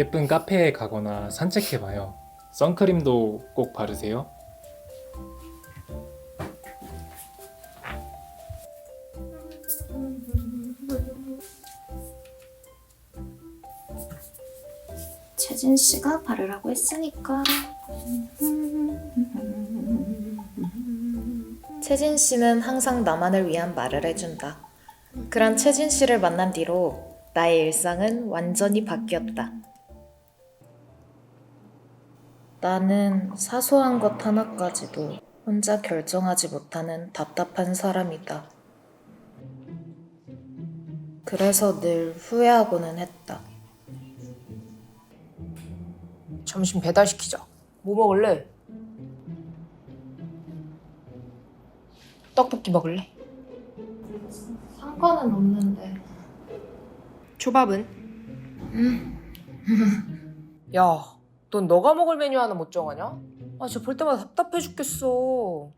예쁜 카페에 가거나 산책해봐요. 선크림도 꼭 바르세요. 채진 씨가 바르라고 했으니까. 채진 씨는 항상 나만을 위한 말을 해준다. 그런 채진 씨를 만난 뒤로 나의 일상은 완전히 바뀌었다. 나는 사소한 것 하나까지도 혼자 결정하지 못하는 답답한 사람이다. 그래서 늘 후회하고는 했다. 점심 배달시키자. 뭐 먹을래? 떡볶이 먹을래? 상관은 없는데. 초밥은? 야, 넌 너가 먹을 메뉴 하나 못 정하냐? 아, 진짜 볼 때마다 답답해 죽겠어.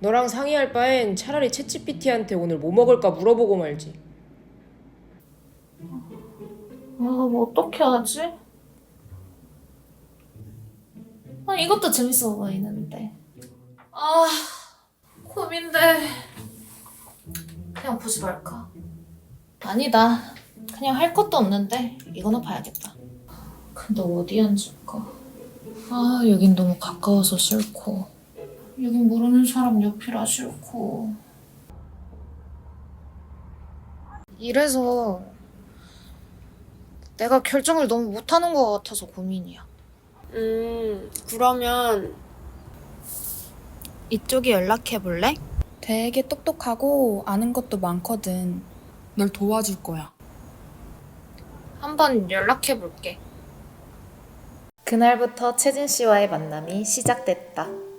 너랑 상의할 바엔 차라리 챗GPT한테 오늘 뭐 먹을까 물어보고 말지. 아, 뭐 어떻게 하지? 아, 이것도 재밌어 보이는데. 아, 고민돼. 그냥 보지 말까? 아니다. 그냥 할 것도 없는데 이거나 봐야겠다. 근데 어디 앉을까? 아, 여긴 너무 가까워서 싫고. 여긴 모르는 사람 옆이라 싫고. 이래서 내가 결정을 너무 못하는 것 같아서 고민이야. 음, 그러면 이쪽이 연락해 볼래? 되게 똑똑하고 아는 것도 많거든. 널 도와줄 거야. 한번 연락해 볼게. 그날부터 채진 씨와의 만남이 시작됐다.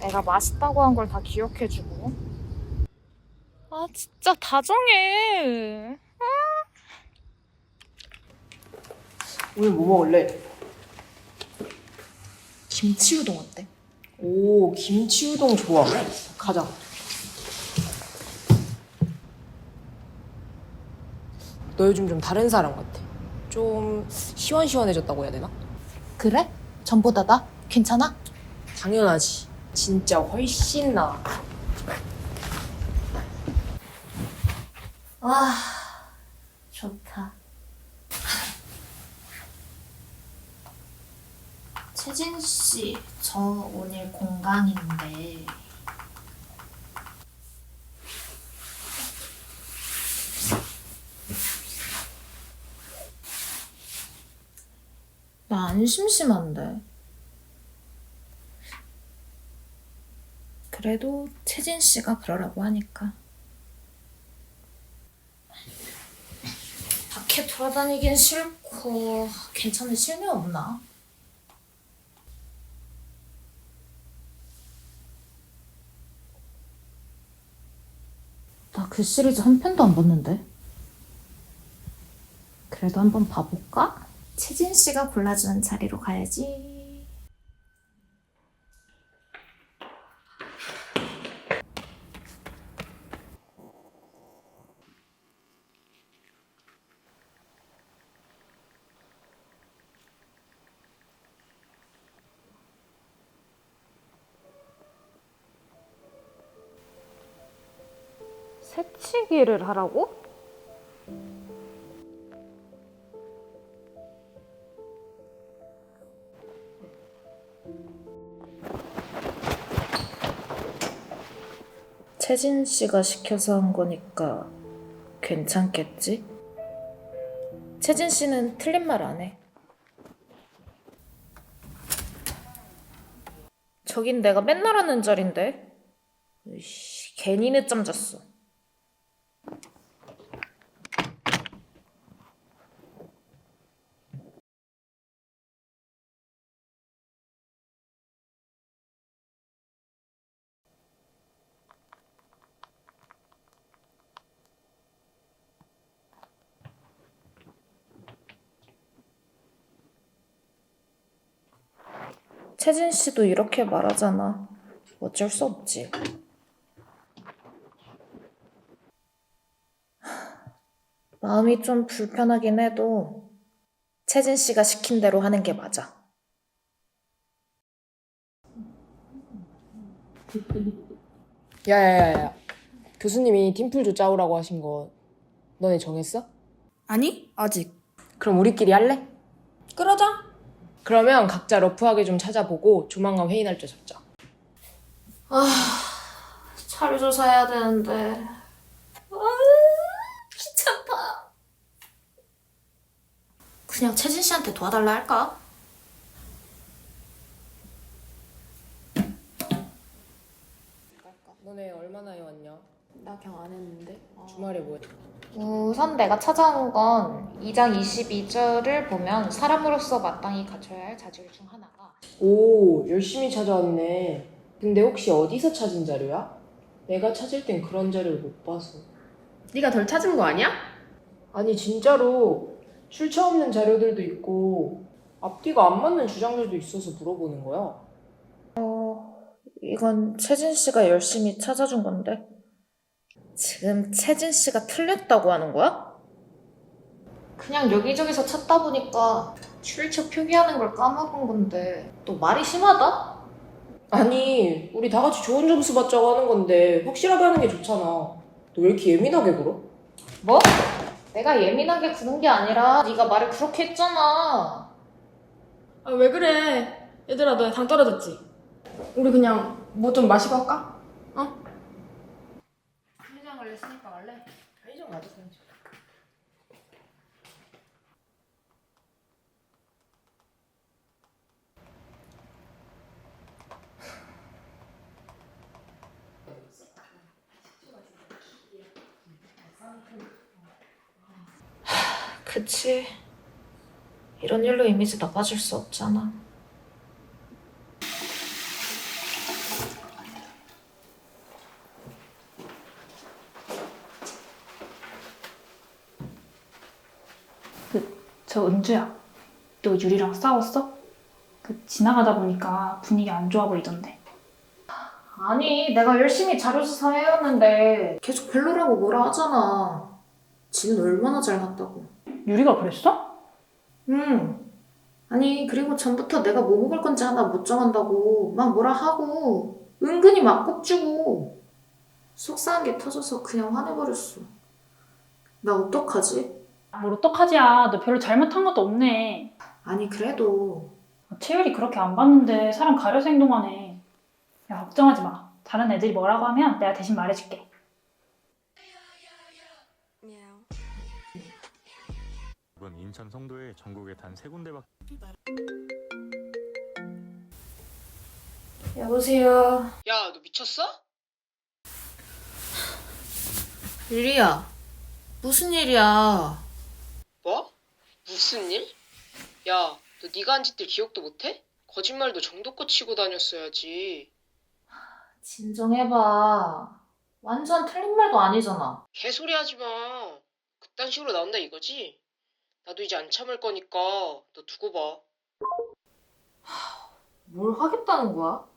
내가 맛있다고 한 걸 다 기억해주고. 아, 진짜 다정해. 오늘 뭐 먹을래? 김치 우동 어때? 오, 김치 우동 좋아. 가자. 너 요즘 좀 다른 사람 같아. 좀 시원시원해졌다고 해야 되나? 그래? 전보다 나? 괜찮아? 당연하지. 진짜 훨씬 나아. 와, 좋다. 채진 씨, 저 오늘 공강인데. 나 안 심심한데. 그래도 채진 씨가 그러라고 하니까. 밖에 돌아다니긴 싫고 괜찮은 실내 없나? 나 그 시리즈 한 편도 안 봤는데. 그래도 한번 봐볼까? 채진 씨가 골라주는 자리로 가야지. 일을 하라고? 채진 씨가 시켜서 한 거니까 괜찮겠지? 채진 씨는 틀린 말 안 해. 저긴 내가 맨날 하는 자리인데. 으이씨, 괜히 늦잠 잤어. 채진 씨도 이렇게 말하잖아. 어쩔 수 없지. 마음이 좀 불편하긴 해도 채진 씨가 시킨 대로 하는 게 맞아. 야야야야. 교수님이 팀플도 짜오라고 하신 거 너네 정했어? 아니, 아직. 그럼 우리끼리 할래? 그러자. 그러면 각자 러프하게 좀 찾아보고 조만간 회의 날짜 잡자. 자료 조사해야 되는데. 아, 귀찮다. 그냥 채진 씨한테 도와달라 할까? 너네 얼마나 해왔냐? 나 그냥 안 했는데. 주말에 뭐 했어? 우선 내가 찾아온 건 2장 22절을 보면 사람으로서 마땅히 갖춰야 할 자질 중 하나가 오, 열심히 찾아왔네. 근데 혹시 어디서 찾은 자료야? 내가 찾을 땐 그런 자료를 못 봐서. 네가 덜 찾은 거 아니야? 아니, 진짜로 출처 없는 자료들도 있고 앞뒤가 안 맞는 주장들도 있어서 물어보는 거야. 이건 채진 씨가 열심히 찾아준 건데 지금 채진 씨가 틀렸다고 하는 거야? 그냥 여기저기서 찾다 보니까 출처 표기하는 걸 까먹은 건데 또 말이 심하다? 아니, 우리 다 같이 좋은 점수 받자고 하는 건데 확실하게 하는 게 좋잖아. 너 왜 이렇게 예민하게 굴어? 뭐? 내가 예민하게 구는 게 아니라 네가 말을 그렇게 했잖아 아, 왜 그래? 얘들아, 너 당 떨어졌지? 우리 그냥 뭐 좀 마시고 할까? 어? 걸렸으니까 갈래? 편의점 가자, 편의점. 그치 이런 일로 이미지 나빠질 수 없잖아 저 은주야, 너 유리랑 싸웠어? 그 지나가다 보니까 분위기 안 좋아 보이던데. 아니, 내가 열심히 자료조사 해왔는데 계속 별로라고 뭐라 하잖아. 지는 얼마나 잘났다고. 유리가 그랬어? 응. 아니, 그리고 전부터 내가 뭐 먹을 건지 하나 못 정한다고 막 뭐라 하고 은근히 막 꼽주고 속상한 게 터져서 그냥 화내버렸어. 나 어떡하지? 뭘 어떡하지야. 너 별로 잘못한 것도 없네. 아니, 그래도 채율이 그렇게 안 봤는데 사람 가려서 행동하네. 야, 걱정하지 마. 다른 애들이 뭐라고 하면 내가 대신 말해줄게. 이번 인천 송도에 전국에 단 세 군데밖에 여보세요. 야, 너 미쳤어? 유리야. 무슨 일이야? 뭐? 무슨 일? 야, 너 네가 한 짓들 기억도 못해? 거짓말도 정도껏 치고 다녔어야지. 진정해봐. 완전 틀린 말도 아니잖아. 개소리 하지 마. 그딴 식으로 나온다 이거지? 나도 이제 안 참을 거니까 너 두고 봐. 뭘 하겠다는 거야?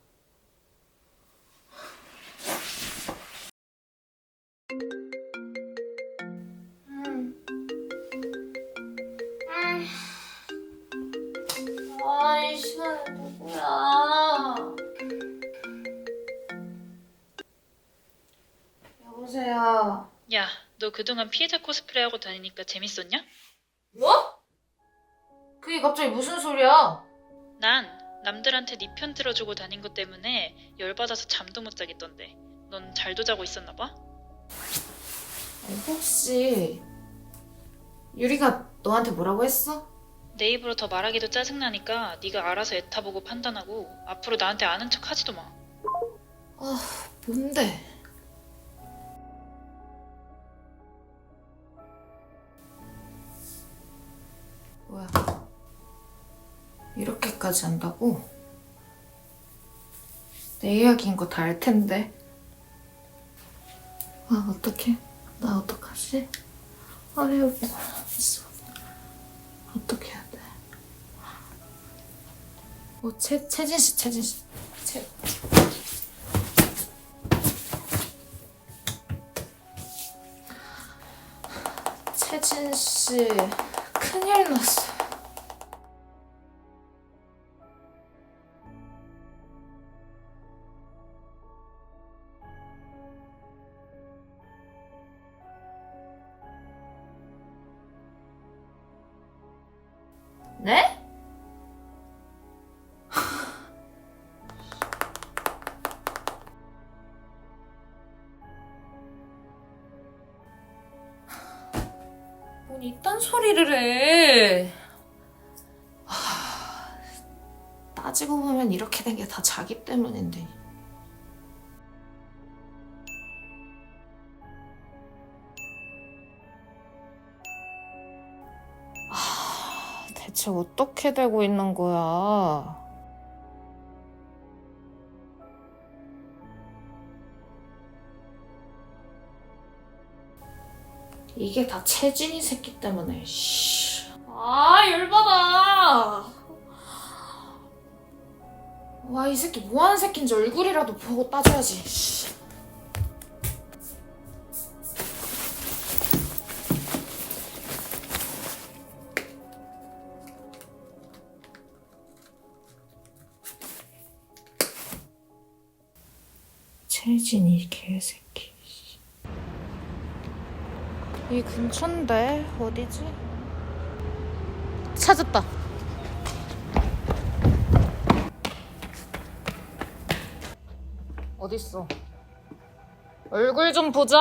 누구야? 여보세요. 야, 너 그동안 피해자 코스프레 하고 다니니까 재밌었냐? 뭐? 그게 갑자기 무슨 소리야? 난 남들한테 네 편 들어주고 다닌 것 때문에 열받아서 잠도 못 자겠던데. 넌 잘도 자고 있었나 봐? 아니, 혹시 유리가 너한테 뭐라고 했어? 내 입으로 더 말하기도 짜증나니까 네가 알아서 애타 보고 판단하고 앞으로 나한테 아는 척 하지도 마. 뭔데? 뭐야? 이렇게까지 한다고? 내 이야기인 거 다 알 텐데. 아, 어떡해? 나 어떡하지? 아, 여기 어, 채, 채진 씨, 채진 씨. 채, 채진 씨 큰일 났어 뭔 이딴 소리를 해. 하, 따지고 보면 이렇게 된 게 다 자기 때문인데. 아, 대체 어떻게 되고 있는 거야? 이게 다 채진이 새끼 때문에. 씨. 아 열받아. 와 이 새끼 뭐하는 새끼인지 얼굴이라도 보고 따져야지. 씨. 채진이 개새끼. 이 근처인데 어디지? 찾았다. 어딨어? 얼굴 좀 보자.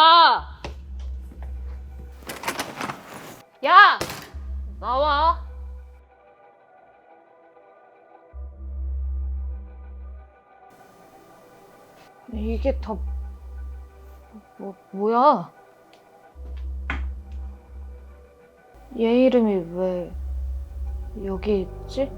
야, 나와. 이게 다 뭐, 뭐야? 얘 이름이 왜 여기 있지?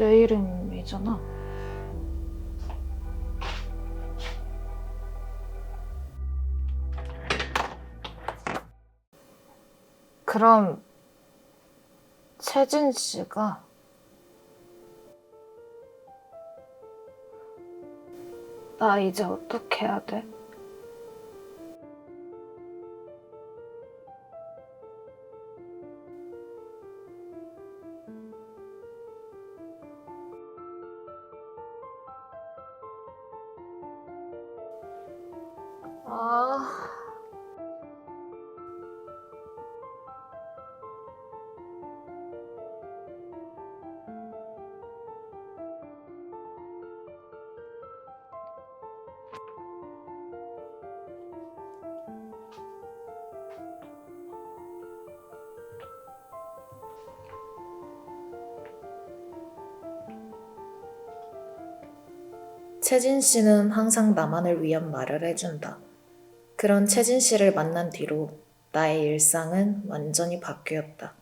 내 이름이잖아. 그럼 채진 씨가 나 이제 어떻게 해야 돼? 채진 씨는 항상 나만을 위한 말을 해준다. 그런 채진 씨를 만난 뒤로 나의 일상은 완전히 바뀌었다.